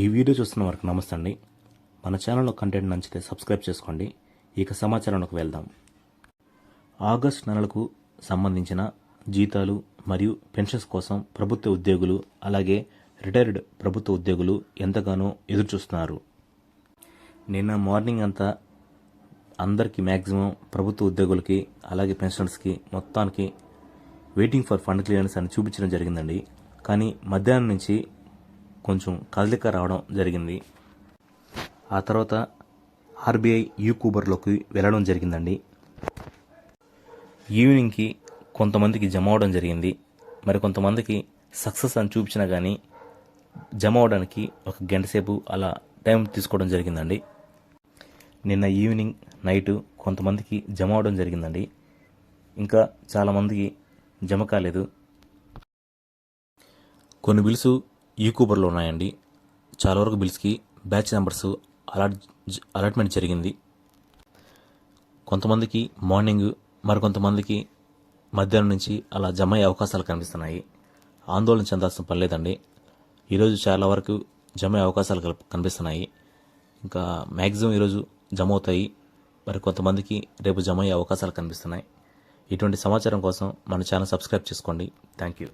ఈ వీడియో చూస్తున్న వారికి నమస్తే అండి. మన ఛానల్లో కంటెంట్ నచ్చితే సబ్స్క్రైబ్ చేసుకోండి. ఇక సమాచారంలోకి వెళ్దాం. ఆగస్ట్ నెలలకు సంబంధించిన జీతాలు మరియు పెన్షన్స్ కోసం ప్రభుత్వ ఉద్యోగులు అలాగే రిటైర్డ్ ప్రభుత్వ ఉద్యోగులు ఎంతగానో ఎదురుచూస్తున్నారు. నిన్న మార్నింగ్ అంతా అందరికీ మ్యాక్సిమం ప్రభుత్వ ఉద్యోగులకి అలాగే పెన్షనర్స్కి మొత్తానికి వెయిటింగ్ ఫర్ ఫండ్ క్లియరెన్స్ అని చూపించడం జరిగిందండి. కానీ మధ్యాహ్నం నుంచి కొంచెం కదలిక రావడం జరిగింది. ఆ తర్వాత ఆర్బీఐ యూక్యూబర్లోకి వెళ్ళడం జరిగిందండి. ఈవినింగ్కి కొంతమందికి జమ అవడం జరిగింది. మరి కొంతమందికి సక్సెస్ అని చూపించినా కానీ జమ అవడానికి ఒక గంట సేపు అలా టైం తీసుకోవడం జరిగిందండి. నిన్న ఈవినింగ్ నైట్ కొంతమందికి జమ అవడం జరిగిందండి. ఇంకా చాలామందికి జమ కాలేదు. కొన్ని బిల్సు ఈ ఉన్నాయండి. చాలా వరకు బిల్స్కి బ్యాచ్ నెంబర్స్ అలాట్ అలాట్మెంట్ జరిగింది. కొంతమందికి మార్నింగ్ మరికొంతమందికి మధ్యాహ్నం నుంచి అలా జమ అయ్యే అవకాశాలు కనిపిస్తున్నాయి. ఆందోళన చెందాల్సిన పని లేదండి. ఈరోజు చాలా వరకు జమ అయ్యే అవకాశాలు కనిపిస్తున్నాయి. ఇంకా మ్యాక్సిమం ఈరోజు జమ అవుతాయి. మరి కొంతమందికి రేపు జమ అయ్యే అవకాశాలు కనిపిస్తున్నాయి. ఇటువంటి సమాచారం కోసం మన ఛానల్ సబ్స్క్రైబ్ చేసుకోండి. Thank you.